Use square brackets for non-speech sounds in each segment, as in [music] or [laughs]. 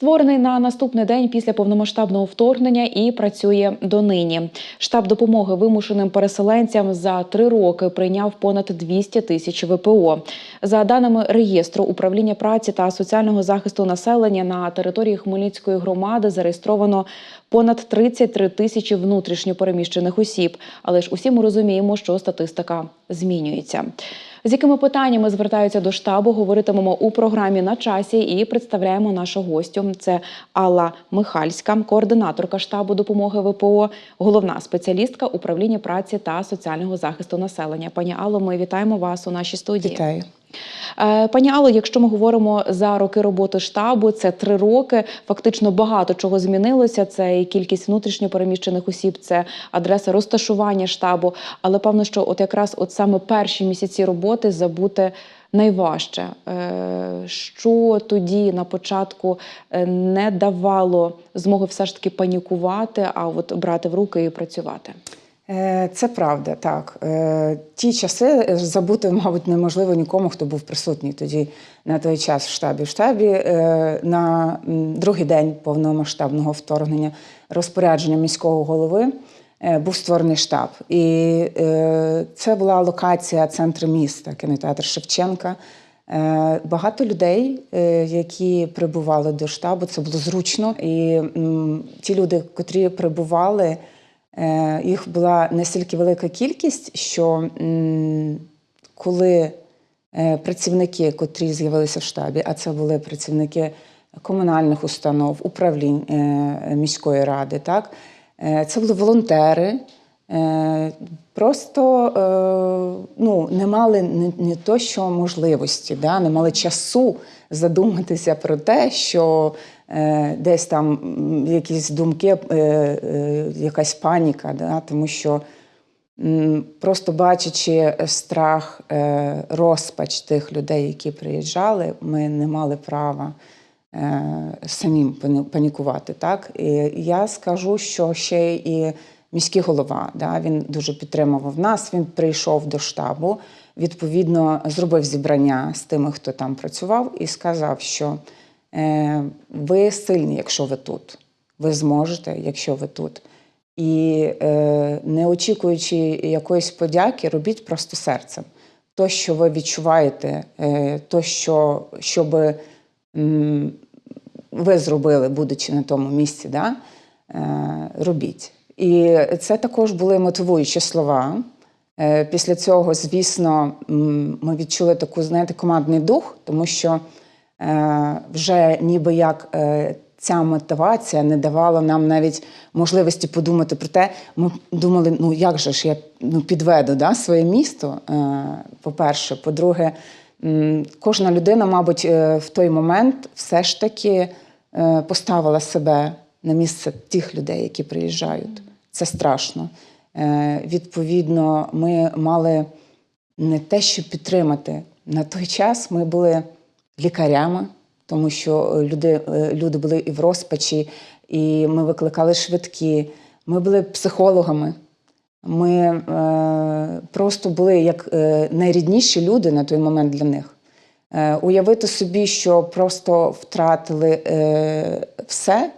Створений на наступний день після повномасштабного вторгнення і працює донині. Штаб допомоги вимушеним переселенцям за три роки прийняв понад 200 тисяч ВПО. За даними реєстру управління праці та соціального захисту населення на території Хмельницької громади зареєстровано понад 33 тисячі внутрішньо переміщених осіб. Але ж усі ми розуміємо, що статистика змінюється. З якими питаннями звертаються до штабу, говоритимемо у програмі на часі і представляємо нашу гостю. Це Алла Михальська, координаторка штабу допомоги ВПО, головна спеціалістка управління праці та соціального захисту населення. Пані Алло, ми вітаємо вас у нашій студії. Вітаю. Е, Пані Алло, якщо ми говоримо за роки роботи штабу, це три роки. Фактично багато чого змінилося. Це і кількість внутрішньо переміщених осіб, це адреса розташування штабу. Але певно, що от якраз от саме перші місяці роботи забути найважче. Е, Що тоді на початку е, не давало змоги все ж таки панікувати, а от брати в руки і працювати. Е, Це правда, так. Е, Ті часи забути, [laughs] мабуть, неможливо нікому, хто був присутній тоді на той час в штабі. В штабі е, на другий день повномасштабного вторгнення розпорядження міського голови е, був створений штаб. І е, це була локація центру міста, кінотеатр Шевченка. Е, Багато людей, е, які прибували до штабу, це було зручно. І ті люди, котрі прибували, е, їх була настільки велика кількість, що коли е, працівники, котрі з'явилися в штабі, а це були працівники комунальних установ, управлінь е, міської ради, так, е, це були волонтери. Е, Просто е, ну, не мали не, то, що можливості, да, не мали часу задуматися про те, що е, десь там якісь думки, е, е, якась паніка, да, тому що просто бачачи страх, е, розпач тих людей, які приїжджали, ми не мали права е, самим панікувати. Так? І я скажу, що ще і міський голова, да, він дуже підтримував нас. Він прийшов до штабу, відповідно, зробив зібрання з тими, хто там працював, і сказав, що е, ви сильні, якщо ви тут. Ви зможете, якщо ви тут. І е, не очікуючи якоїсь подяки, робіть просто серцем. То, що ви відчуваєте, е, то, що, що би ви зробили, будучи на тому місці, да, е, робіть. І це також були мотивуючі слова. Е, Після цього, звісно, ми відчули таку, знаєте, командний дух, тому що е, вже ніби як е, ця мотивація не давала нам навіть можливості подумати про те. Ми думали, ну як же ж я ну, підведу да, своє місто, е, по-перше. По-друге, кожна людина, мабуть, е, в той момент все ж таки е, поставила себе на місце тих людей, які приїжджають. Це страшно. Е, Відповідно, ми мали не те, що підтримати. На той час ми були лікарями, тому що люди, е, люди були і в розпачі, і ми викликали швидкі. Ми були психологами. Ми е, просто були як е, найрідніші люди на той момент для них. Е, уявити собі, що просто втратили е, все.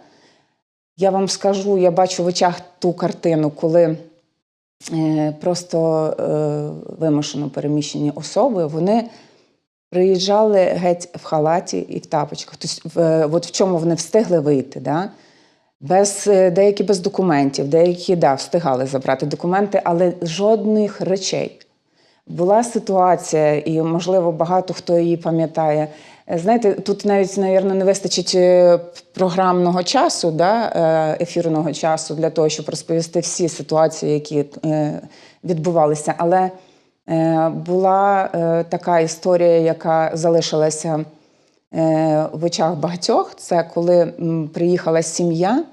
Я вам скажу, я бачу в очах ту картину, коли е, просто е, вимушено переміщені особи, вони приїжджали геть в халаті і в тапочках. Тобто, в, от в чому вони встигли вийти, да? без, е, деякі без документів, деякі да, встигали забрати документи, але жодних речей. Була ситуація, і, можливо, багато хто її пам'ятає. Е, Знаєте, тут навіть, мабуть, не вистачить е, програмного часу, да, е, ефірного часу для того, щоб розповісти всі ситуації, які е, відбувалися. Але е, була е, така історія, яка залишилася е, в очах багатьох. Це коли приїхала сім'я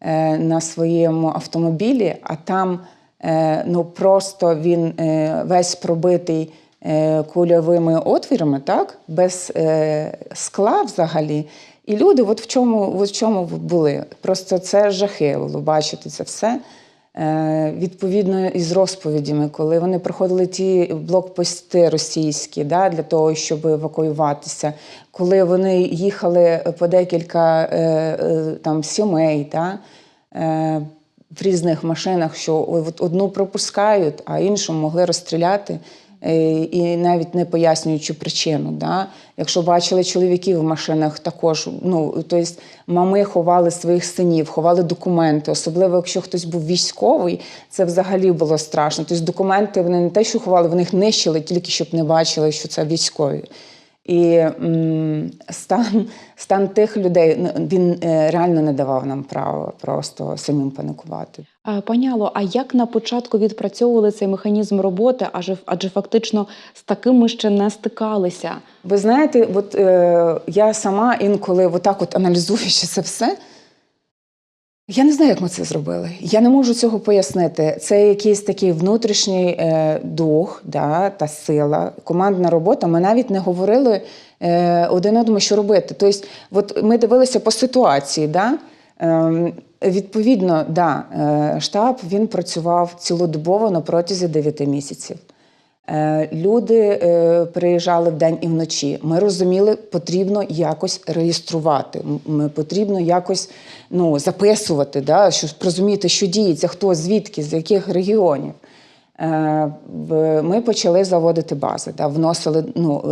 е, на своєму автомобілі, а там е, ну, просто він е, весь пробитий е, кульовими отвірами, так? без е, скла взагалі. І люди от в чому, от в чому були. Просто це жахи було бачити це все. Е, Відповідно із розповідями, коли вони проходили ті блокпости російські да, для того, щоб евакуюватися, коли вони їхали по декілька е, е, там сімей, да, в різних машинах, що одну пропускають, а іншу могли розстріляти. Е, І навіть не пояснюючи причину. Да? Якщо бачили чоловіків в машинах, також ну тобто мами ховали своїх синів, ховали документи. Особливо, якщо хтось був військовий, це взагалі було страшно. Тобто документи вони не те, що ховали, вони їх нищили, тільки щоб не бачили, що це військові. І м, стан, стан тих людей ну, він е, реально не давав нам права просто самим паникувати. Пані Алло, а як на початку відпрацьовували цей механізм роботи? Адже адже фактично з таким ми ще не стикалися. Ви знаєте, от е, я сама інколи отак от аналізуючи це все. Я не знаю, як ми це зробили. Я не можу цього пояснити. Це якийсь такий внутрішній е, дух да, та сила, командна робота. Ми навіть не говорили е, один одному, що робити. Тобто, от ми дивилися по ситуації. Да? Ем, відповідно, да, е, штаб він працював цілодобово на протязі 9 місяців. Е, Люди е, приїжджали вдень і вночі. Ми розуміли, потрібно якось реєструвати. Потрібно якось ну, записувати, да, щоб розуміти, що діється, хто, звідки, з яких регіонів. Е, Ми почали заводити бази, да, вносили ну,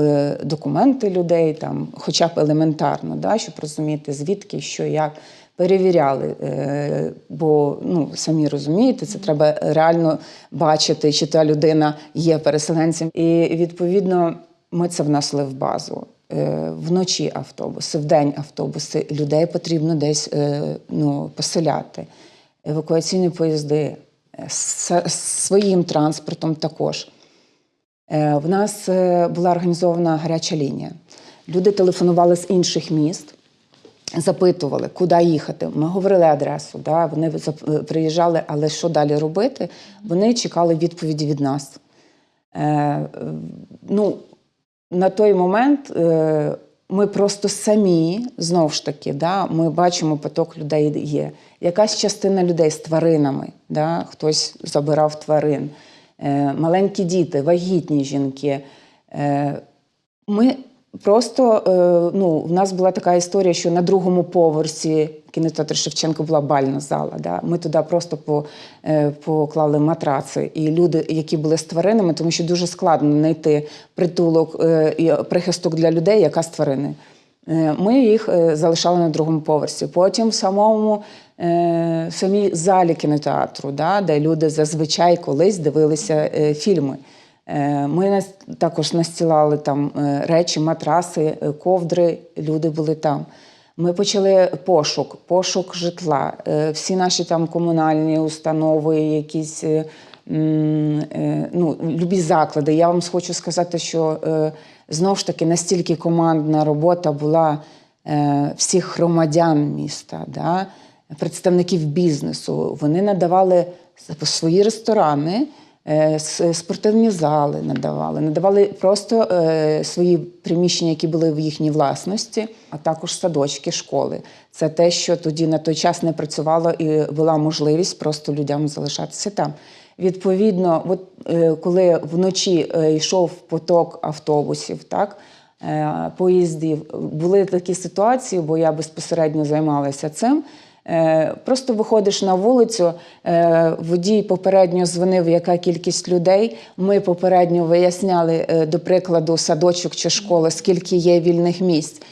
документи людей, там, хоча б елементарно, да, щоб розуміти, звідки, що, як. Перевіряли, е, бо ну самі розумієте, це треба реально бачити, чи та людина є переселенцем. І відповідно ми це внесли в базу. Е, Вночі автобуси, вдень автобуси. Людей потрібно десь е, ну, поселяти. Евакуаційні поїзди с- своїм транспортом також. В нас була організована гаряча лінія. Люди телефонували з інших міст, запитували, куди їхати. Ми говорили адресу, да? вони приїжджали, але що далі робити? Вони чекали відповіді від нас. Е, е, ну, на той момент е, ми просто самі, знову ж таки, да, ми бачимо, поток людей є. Якась частина людей з тваринами, да, хтось забирав тварин, е, маленькі діти, вагітні жінки. Е, ми просто, е, ну, в нас була така історія, що на другому поверсі кінотеатру Шевченко була бальна зала. Да? Ми туди просто по, е, поклали матраци. І люди, які були з тваринами, тому що дуже складно знайти притулок е, і прихисток для людей, яка з тварини. Ми їх залишали на другому поверсі. Потім в самому в самій залі кінотеатру, да, де люди зазвичай колись дивилися фільми. Е, Ми також настілали там е, речі, матраси, е, ковдри. Люди були там. Ми почали пошук, пошук житла. Всі наші там комунальні установи, якісь ну, любі заклади. Я вам хочу сказати, що знову ж таки настільки командна робота була всіх громадян міста, да, представників бізнесу. Вони надавали свої ресторани. Е, Спортивні зали надавали, надавали просто е, свої приміщення, які були в їхній власності, а також садочки, школи. Це те, що тоді на той час не працювало і була можливість просто людям залишатися там. Відповідно, от, е, коли вночі йшов поток автобусів, так, поїздів, були такі ситуації, бо я безпосередньо займалася цим. Е, Просто виходиш на вулицю, е, водій попередньо дзвонив, яка кількість людей. Ми попередньо виясняли, е, до прикладу, садочок чи школа, скільки є вільних місць.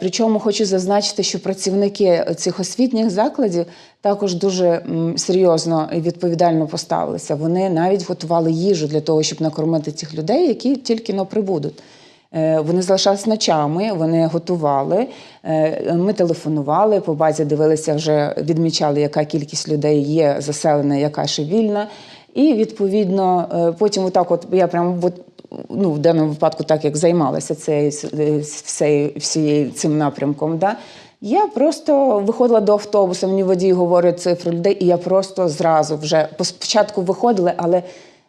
Причому хочу зазначити, що працівники цих освітніх закладів також дуже серйозно і відповідально поставилися. Вони навіть готували їжу для того, щоб накормити цих людей, які тільки но прибудуть. Е, Вони залишалися ночами, вони готували. Е, Ми телефонували, по базі дивилися, вже відмічали, яка кількість людей є заселена, яка ще вільна. І відповідно е, потім, отак, от я прямо ну, в даному випадку, так як займалася цією всією, всією цим напрямком. Да? Я просто виходила до автобуса, мені водій говорить цифру людей, і я просто зразу вже спочатку виходила, але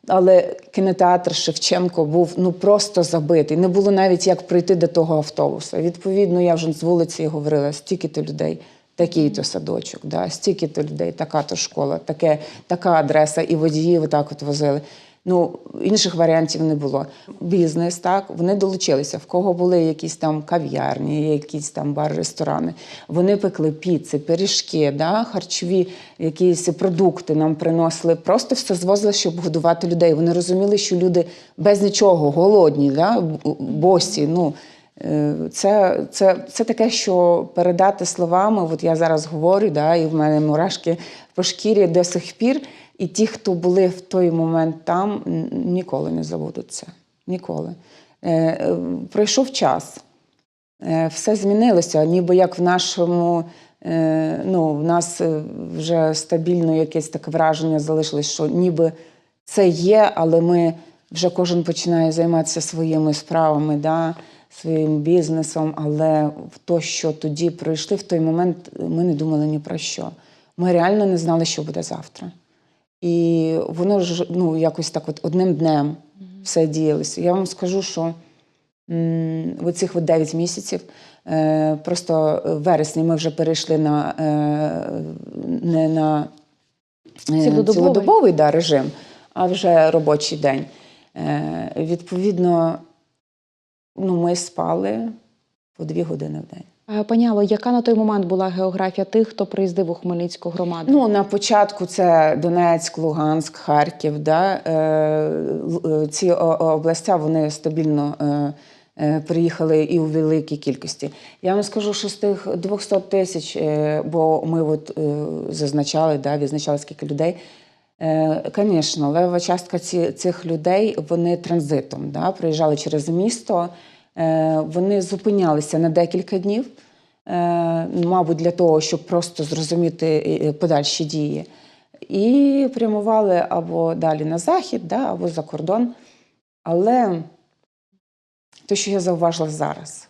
але кінотеатр Шевченко був ну просто забитий. Не було навіть як прийти до того автобуса. Відповідно, я вже з вулиці говорила, стільки то людей. такий-то садочок, да, стільки-то людей, така-то школа, таке, така адреса, і водії отак от возили. Ну, інших варіантів не було. Бізнес, так, вони долучилися. В кого були якісь там кав'ярні, якісь там бар, ресторани. Вони пекли піци, пиріжки, да, харчові якісь продукти нам приносили. Просто все звозили, щоб годувати людей. Вони розуміли, що люди без нічого, голодні, да, босі. Ну, Е, Це, це, це таке, що передати словами, от я зараз говорю, да, і в мене мурашки по шкірі до сих пір. І ті, хто були в той момент там, ніколи не забудуть це. Ніколи. Е, е, Пройшов час. Е, Все змінилося, ніби як в нашому, ну, в нас вже стабільно якесь таке враження залишилось, що ніби це є, але ми вже кожен починає займатися своїми справами, да, своїм бізнесом. Але в то, що тоді пройшли, в той момент ми не думали ні про що. Ми реально не знали, що буде завтра. І воно ж ну, якось так от одним днем все діялося. Я вам скажу, що оцих от 9 місяців, е, просто в вересні ми вже перейшли на, е, не на е, Цілодобовий. цілодобовий да, режим, а вже робочий день. Е, відповідно, ну, ми спали по дві години в день. Е, Пані Алло, яка на той момент була географія тих, хто приїздив у Хмельницьку громаду? Ну, на початку це Донецьк, Луганськ, Харків. Да? Е, е, ці областя вони стабільно приїхали і у великій кількості. Я вам скажу, що з тих 200 тисяч, бо ми от, зазначали, да, відзначали скільки людей. Звісно, левова частка ці, цих людей вони транзитом да, приїжджали через місто, вони зупинялися на декілька днів, е, мабуть, для того, щоб просто зрозуміти е, подальші дії. І прямували або далі на захід, да, або за кордон. Але те, що я зауважила зараз,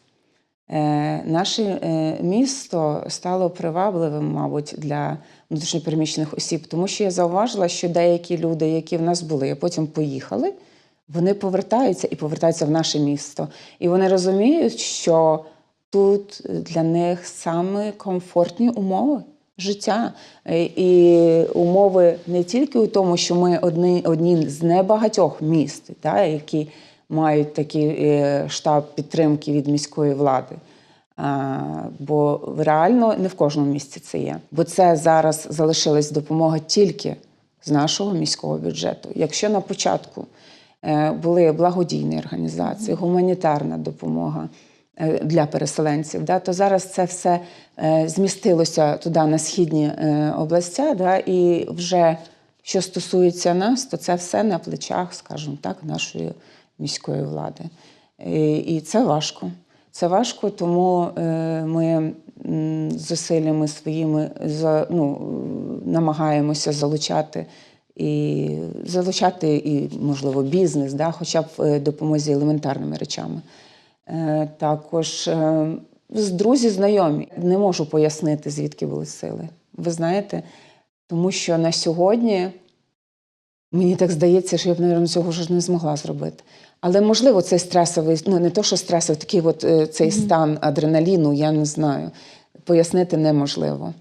е, наше е, місто стало привабливим, мабуть, для внутрішньопереміщених осіб, тому що я зауважила, що деякі люди, які в нас були, потім поїхали, вони повертаються і повертаються в наше місто. І вони розуміють, що тут для них саме комфортні умови життя. Е, І умови не тільки у тому, що ми одні, одні з небагатьох міст, та, які мають такий е, штаб підтримки від міської влади. А, бо реально не в кожному місці це є. Бо це зараз залишилась допомога тільки з нашого міського бюджету. Якщо на початку були благодійні організації, гуманітарна допомога е, для переселенців, да, то зараз це все е, змістилося туди на східні е, областя, да, і вже що стосується нас, то це все на плечах, скажімо так, нашої міської влади. І, це важко. Це важко, тому е, ми зусиллями своїми ну, намагаємося залучати і залучати і, можливо, бізнес, да, хоча б е, допомозі елементарними речами. Е, також е, з друзі знайомі. Не можу пояснити, звідки були сили. Ви знаєте, тому що на сьогодні Мені так здається, що я б, мабуть, цього ж не змогла зробити. Але можливо, цей стресовий, ну не то, що стресовий, такий от цей стан адреналіну, я не знаю. Пояснити неможливо.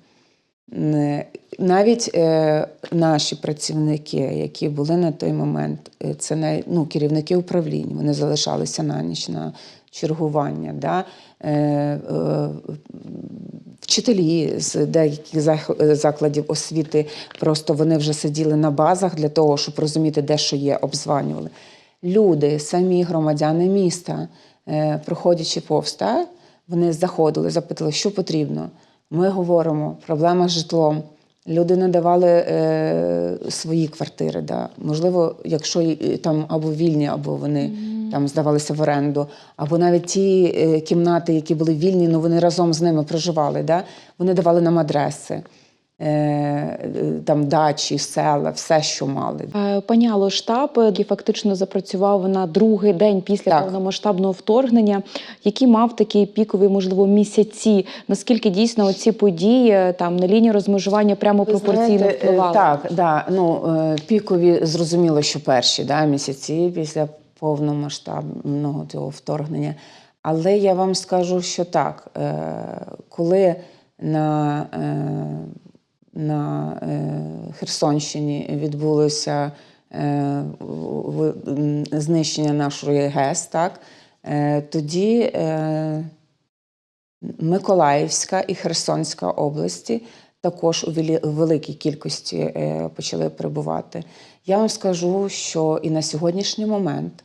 Навіть е, наші працівники, які були на той момент, е, це най, ну, керівники управлінь, вони залишалися на ніч на чергування. Да? Е, вчителі з деяких закладів освіти просто вони вже сиділи на базах для того, щоб розуміти, де що є, обзванювали. Люди, самі громадяни міста, проходячи повз, та, вони заходили, запитали, що потрібно. Ми говоримо, проблема з житлом. Люди надавали е, свої квартири. Да. Можливо, якщо і там або вільні, або вони там здавалися в оренду, або навіть ті е, кімнати, які були вільні, ну вони разом з ними проживали. Да. Вони давали нам адреси, е, е, там дачі, села, все, що мали. Е, Пані Алло, штаб, е, який фактично запрацював на другий день після Так. повномасштабного вторгнення, який мав такі пікові, можливо, місяці. Наскільки дійсно ці події е, там на лінії розмежування прямо Ви пропорційно знаєте, е, впливали? Так, да, ну, е, пікові зрозуміло, що перші да, місяці після повномасштабного цього вторгнення. Але я вам скажу, що так, е, коли на, е, на е, Херсонщині відбулося е, знищення нашої ГЕС, так? Е, тоді Миколаївська і Херсонська області також у великій кількості почали прибувати. Я вам скажу, що і на сьогоднішній момент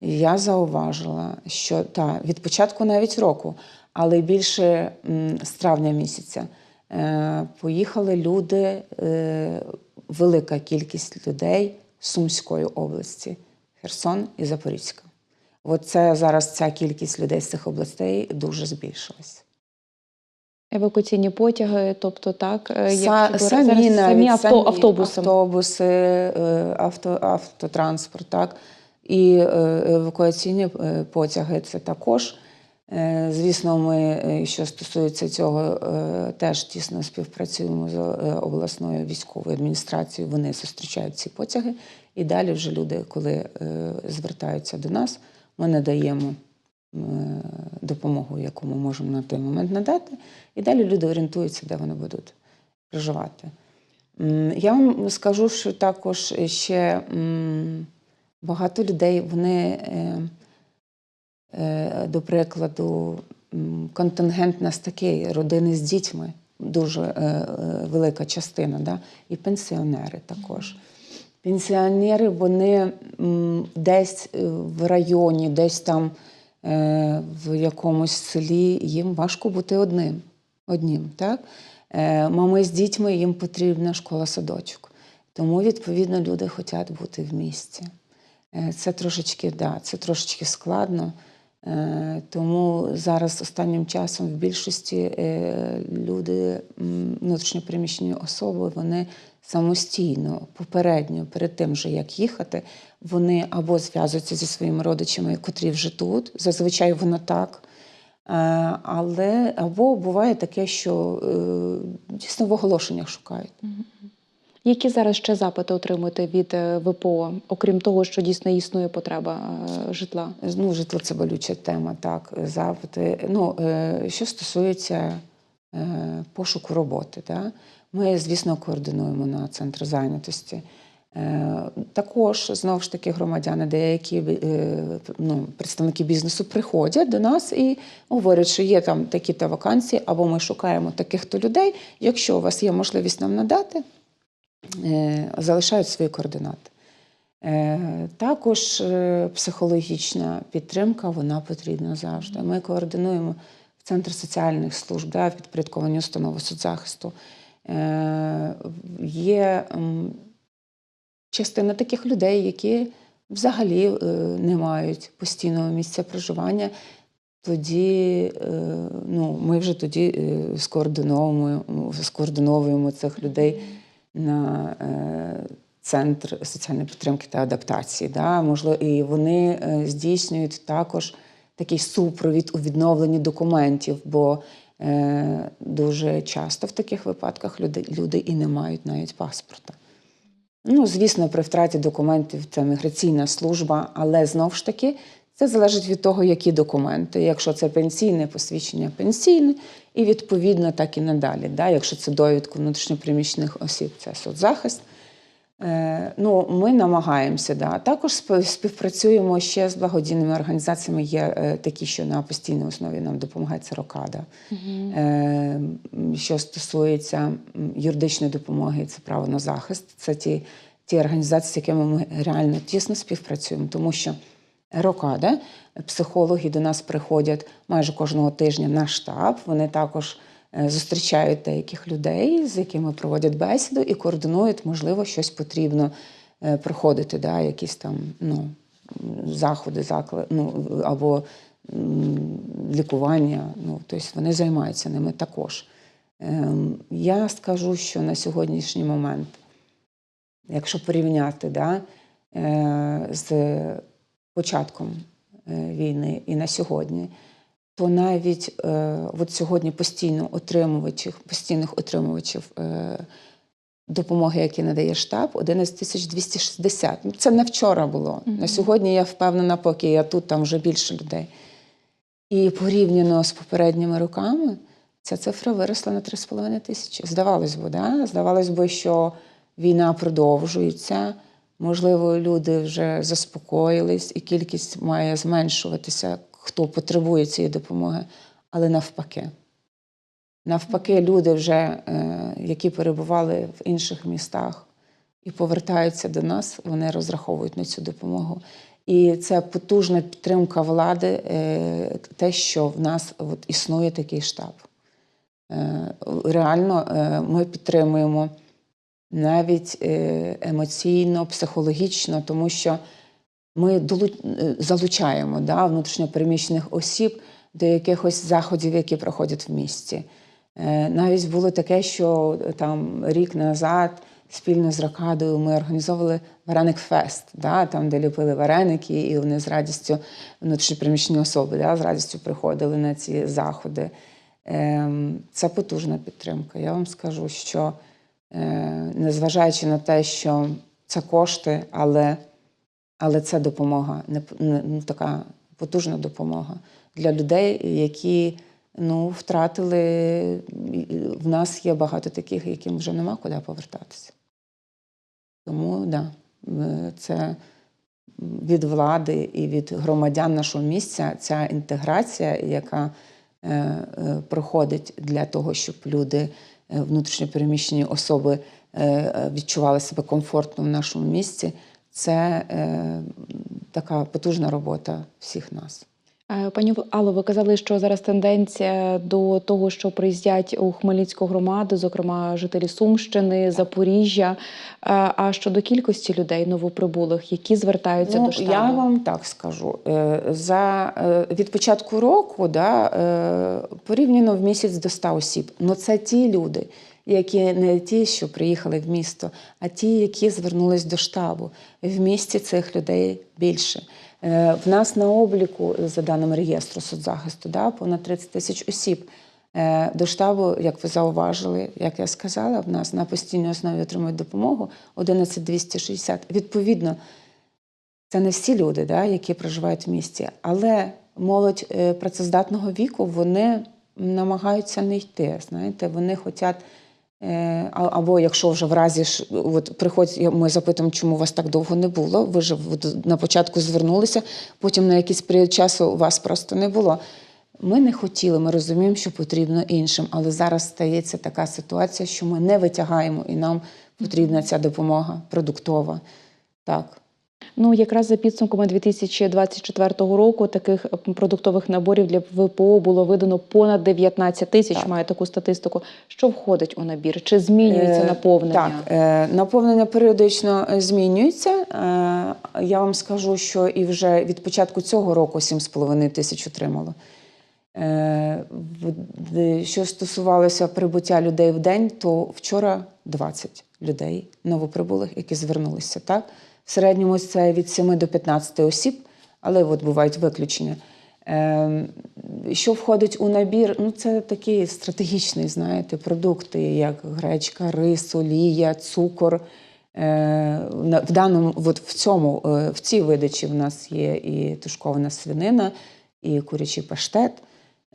я зауважила, що та, від початку навіть року, але більше з травня місяця, поїхали люди, е, велика кількість людей з Сумської області, Херсон і Запорізька. От це зараз ця кількість людей з цих областей дуже збільшилась. Евакуаційні потяги, тобто так, е, Са- якщо самі, зараз навіть, самі авто, самі автобуси. автобуси, е, авто, автотранспорт, так. І е, евакуаційні е, потяги це також. Е, Звісно, ми, е, що стосується цього, е, теж тісно співпрацюємо з обласною військовою адміністрацією. Вони зустрічають ці потяги. І далі вже люди, коли звертаються до нас, ми надаємо допомогу, яку ми можемо на той момент надати. І далі люди орієнтуються, де вони будуть проживати. Я вам скажу, що також ще багато людей, вони, до прикладу, контингент нас такий, родини з дітьми, дуже е, е, велика частина, да? і пенсіонери також. Пенсіонери, вони десь е, в районі, десь там е, в якомусь селі, їм важко бути одним. однім так? Е, Мами з дітьми їм потрібна школа-садочок. Тому, відповідно, люди хочуть бути в місті. Е, Це трошечки, да, це трошечки складно. Е, Тому зараз останнім часом в більшості е, люди, внутрішньопереміщені особи, вони самостійно, попередньо, перед тим же, як їхати, вони або зв'язуються зі своїми родичами, котрі вже тут. Зазвичай воно так. Е, Але або буває таке, що дійсно в оголошеннях шукають. Які зараз ще запити отримуєте від е, ВПО, окрім того, що дійсно існує потреба е, житла? Ну, житло це болюча тема, так, запити. Ну, е, що стосується пошуку роботи, да? ми, звісно, координуємо на центр зайнятості. Також знову ж таки громадяни, деякі ну, представники бізнесу приходять до нас і говорять, що є там такі-то вакансії, або ми шукаємо таких-то людей. Якщо у вас є можливість нам надати, залишають свої координати. Е, Також е, психологічна підтримка вона потрібна завжди. Ми координуємо в Центр соціальних служб, да, підпорядковані установи соцзахисту. Е, Є частина таких людей, які взагалі е, не мають постійного місця проживання. Тоді е, ну, ми вже тоді е, скоординовуємо, скоординовуємо цих людей на е, центр соціальної підтримки та адаптації. Да? Можливо, і вони е, здійснюють також такий супровід у відновленні документів, бо е, дуже часто в таких випадках люди, люди і не мають навіть паспорта. Ну, звісно, при втраті документів це міграційна служба, але знову ж таки це залежить від того, які документи. Якщо це пенсійне посвідчення пенсійне, і відповідно так і надалі. Да? Якщо це довідку внутрішньопереміщених осіб, це соцзахист. Е, ну, ми намагаємося. Да. Також спів- співпрацюємо ще з благодійними організаціями. Є е, такі, що на постійній основі нам допомагає це Рокада. Е, що стосується юридичної допомоги, це право на захист. Це ті, ті організації, з якими ми реально тісно співпрацюємо, тому що Рокада, психологи до нас приходять майже кожного тижня на штаб. Вони також е, зустрічають деяких людей, з якими проводять бесіду і координують, можливо, щось потрібно е, проходити, да, якісь там ну, заходи, заклад, ну, або лікування. Ну, тобто вони займаються ними також. Ем, Я скажу, що на сьогоднішній момент, якщо порівняти да, е, з початком е, війни і на сьогодні, то навіть е, от сьогодні постійно отримувачів, постійних отримувачів е, допомоги, які надає штаб, 11 тисяч 260. Ну, Це не вчора було. На сьогодні я впевнена, поки я тут, там вже більше людей. І порівняно з попередніми роками, ця цифра виросла на 3,5 тисячі. Здавалось би, да? здавалось би, що війна продовжується. Можливо, люди вже заспокоїлись, і кількість має зменшуватися, хто потребує цієї допомоги, але навпаки. Навпаки, люди, вже, е, які перебували в інших містах і повертаються до нас, вони розраховують на цю допомогу. І це потужна підтримка влади, е, те, що в нас от існує такий штаб. Е, Реально ми підтримуємо навіть е, емоційно, психологічно, тому що ми е, залучаємо да, внутрішньопереміщених осіб до якихось заходів, які проходять в місті. Е, Навіть було таке, що там рік назад спільно з Рокадою ми організовували вареник фест, да, там, де ліпили вареники, і вони з радістю, внутрішньопереміщені особи, да, з радістю приходили на ці заходи. Ем, Це потужна підтримка. Я вам скажу, що незважаючи на те, що це кошти, але, але це допомога, не, не, ну, така потужна допомога для людей, які ну, втратили. В нас є багато таких, яким вже нема куди повертатися. Тому да, е, це від влади і від громадян нашого місця ця інтеграція, яка е, е, проходить для того, щоб люди, е, внутрішньопереміщені особи, е, е, відчували себе комфортно в нашому місці. Це е, така потужна робота всіх нас. Е, Пані Алло, ви казали, що зараз тенденція до того, що приїздять у Хмельницьку громаду, зокрема жителі Сумщини, Запоріжжя. Е, А щодо кількості людей новоприбулих, які звертаються Ну, до штабу? я вам так скажу. Е, За, від початку року да, порівняно в місяць до 100 осіб. Ну це ті люди, які не ті, що приїхали в місто, а ті, які звернулись до штабу. В місті цих людей більше. Е, В нас на обліку, за даними реєстру соцзахисту, да, понад 30 тисяч осіб. Е, До штабу, як ви зауважили, як я сказала, в нас на постійній основі отримують допомогу 11 260. Відповідно, це не всі люди, да, які проживають в місті, але молодь е, працездатного віку вони намагаються не йти. Знаєте, вони хочуть. Е, Або якщо вже в разі от приходять, ми запитуємо, чому вас так довго не було. Ви ж на початку звернулися, потім на якийсь період часу вас просто не було. Ми не хотіли, ми розуміємо, що потрібно іншим, але зараз стається така ситуація, що ми не витягаємо, і нам потрібна ця допомога продуктова. Так. Ну, якраз за підсумками 2024 року таких продуктових наборів для ВПО було видано понад 19 тисяч. Так. Маю таку статистику. Що входить у набір? Чи змінюється Е, наповнення? Так, е, наповнення періодично е, змінюється. Е, Я вам скажу, що і вже від початку цього року 7,5 тисяч отримало. Е, Що стосувалося прибуття людей в день, то вчора 20 людей новоприбулих, які звернулися. Так? В середньому це від 7 до 15 осіб, але от бувають виключення. Е, Що входить у набір? Ну, це такі стратегічні, знаєте, продукти, як гречка, рис, олія, цукор. Е, В даному, от в цьому, е, в цій видачі в нас є і тушкована свинина, і курячий паштет.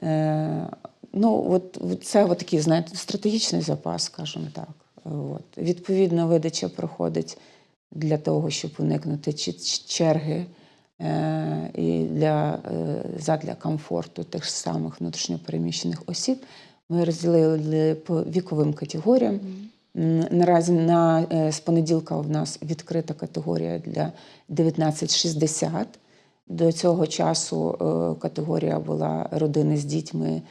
Е, Ну, от це от такий, знаєте, стратегічний запас, скажімо так. От. Відповідно, видача проходить для того, щоб уникнути черги е, і для, е, задля комфорту тих ж самих внутрішньопереміщених осіб. Ми розділили по віковим категоріям. Наразі на, е, з понеділка у нас відкрита категорія для 1960. До цього часу категорія була родини з дітьми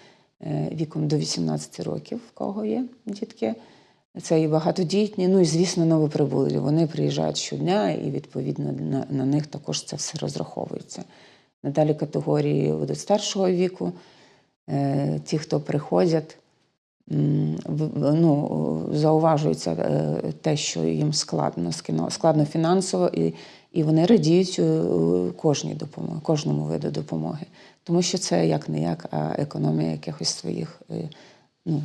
віком до 18 років, в кого є дітки. Це і багатодітні, ну і звісно, новоприбулі. Вони приїжджають щодня, і відповідно на, на них також це все розраховується. Надалі категорії до старшого віку, е, ті, хто приходять, ну, зауважується е, те, що їм складно, складно фінансово, і, і вони радіють е, кожній допомогі, кожному виду допомоги. Тому що це як не як, а економія якихось своїх е, ну,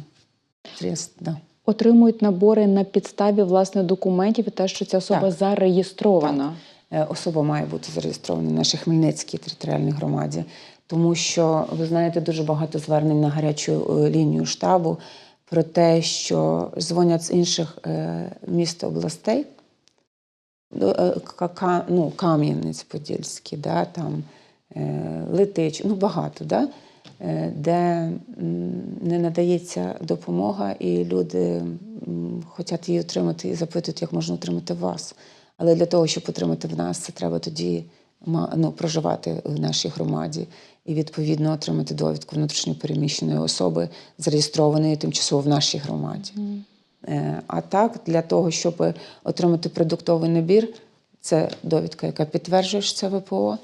средств. Да. Отримують набори на підставі власне документів і те, що ця особа Так. зареєстрована. Е, Особа має бути зареєстрована в нашій Хмельницькій територіальній громаді. Тому що ви знаєте, дуже багато звернень на гарячу е, лінію штабу про те, що дзвонять з інших е, міст областей, Ну, ну, Кам'янець-Подільський, да, там, Летич, ну багато, да, де не надається допомога, і люди хочуть її отримати і запитують, як можна отримати вас. Але для того, щоб отримати в нас, це треба тоді ну, проживати в нашій громаді і відповідно отримати довідку внутрішньопереміщеної особи, зареєстрованої тимчасово в нашій громаді. Е, А так, для того, щоб отримати продуктовий набір, це довідка, яка підтверджує, що це ВПО,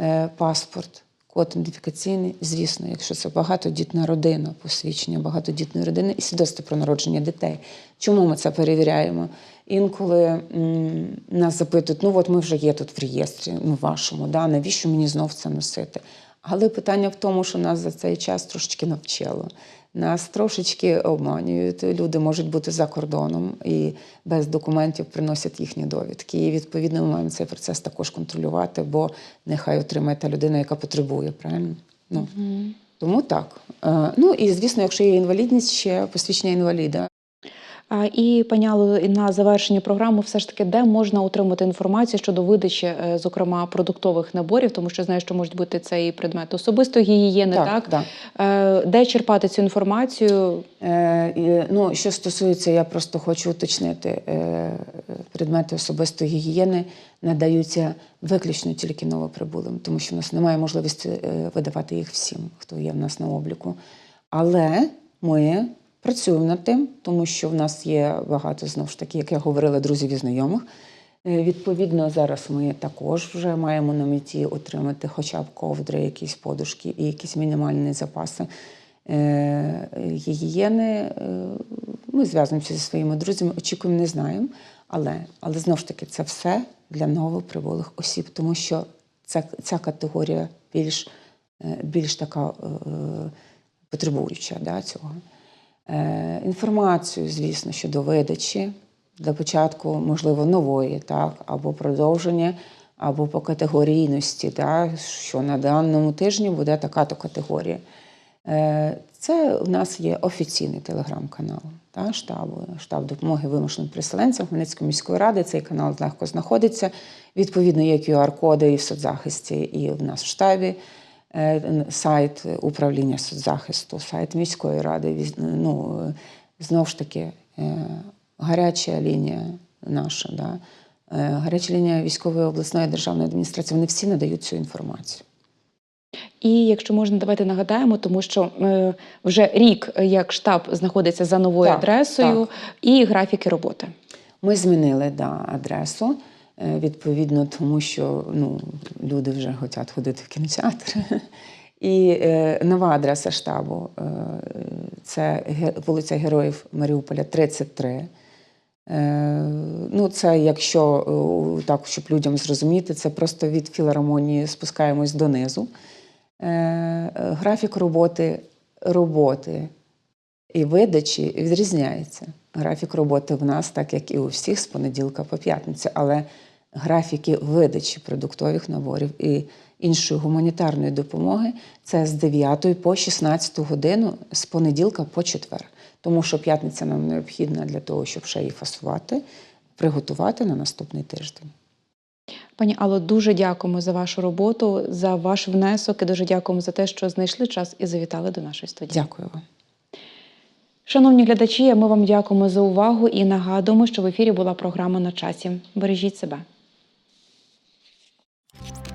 е, паспорт, код ідентифікаційний. Звісно, якщо це багатодітна родина, посвідчення багатодітної родини і свідоцтво про народження дітей. Чому ми це перевіряємо? Інколи м, нас запитують: ну от ми вже є тут в реєстрі, ну вашому, да, навіщо мені знов це носити? Але питання в тому, що нас за цей час трошечки навчило. Нас трошечки обманюють. Люди можуть бути за кордоном і без документів приносять їхні довідки. І відповідно ми маємо цей процес також контролювати, бо нехай отримає та людина, яка потребує, правильно? Ну, Тому так. Е, Ну і звісно, якщо є інвалідність, ще посвідчення інваліда. І і на завершення програми, все ж таки, де можна отримати інформацію щодо видачі, е, зокрема, продуктових наборів, тому що знаю, що можуть бути це і предмети особистої гігієни, так? так. Е, Де черпати цю інформацію? Е, ну, що стосується, я просто хочу уточнити, е, предмети особистої гігієни надаються виключно тільки новоприбулим, тому що в нас немає можливості е, видавати їх всім, хто є в нас на обліку. Але ми працюємо над тим, тому що в нас є багато знову ж таки, як я говорила, друзів і знайомих. Е, Відповідно, зараз ми також вже маємо на меті отримати хоча б ковдри, якісь подушки і якісь мінімальні запаси е, гігієни. Е, Ми зв'язуємося зі своїми друзями, очікуємо, не знаємо. Але, але знову ж таки, це все для новоприбулих осіб, тому що ця, ця категорія більш, більш така потребуюча да, цього. Е, інформацію, звісно, щодо видачі для початку, можливо, нової, так, або продовження, або по категорійності, так, що на даному тижні буде така-то категорія. Е, Це у нас є офіційний телеграм-канал та, штабу, штаб допомоги вимушеним переселенцям Хмельницької міської ради. Цей канал легко знаходиться. Відповідно, є QR-коди і в соцзахисті, і в нас в штабі. Е, Сайт управління соцзахисту, сайт міської ради. віз- Ну, е, знову ж таки, е, гаряча лінія наша, да? е, гаряча лінія військової обласної державної адміністрації. Вони всі надають цю інформацію. І якщо можна, давайте нагадаємо, тому що е, вже рік е, як штаб знаходиться за новою Так, адресою так. і графіки роботи. Ми змінили да, адресу, е, відповідно, тому що ну, люди вже хочуть ходити в кінотеатр. [laughs] І е, нова адреса штабу е, це вулиця Героїв Маріуполя, 33. Е, ну, це, якщо е, так, щоб людям зрозуміти, це просто від філармонії спускаємось донизу. Е, е, графік роботи роботи і видачі відрізняється. Графік роботи в нас, так як і у всіх, з понеділка по п'ятницю, але графіки видачі продуктових наборів і іншої гуманітарної допомоги це з 9 по 16 годину з понеділка по четвер. Тому що п'ятниця нам необхідна для того, щоб ще її фасувати, приготувати на наступний тиждень. Пані Алло, дуже дякуємо за вашу роботу, за ваш внесок і дуже дякуємо за те, що знайшли час і завітали до нашої студії. Дякую вам. Шановні глядачі, ми вам дякуємо за увагу і нагадуємо, що в ефірі була програма на часі. Бережіть себе. You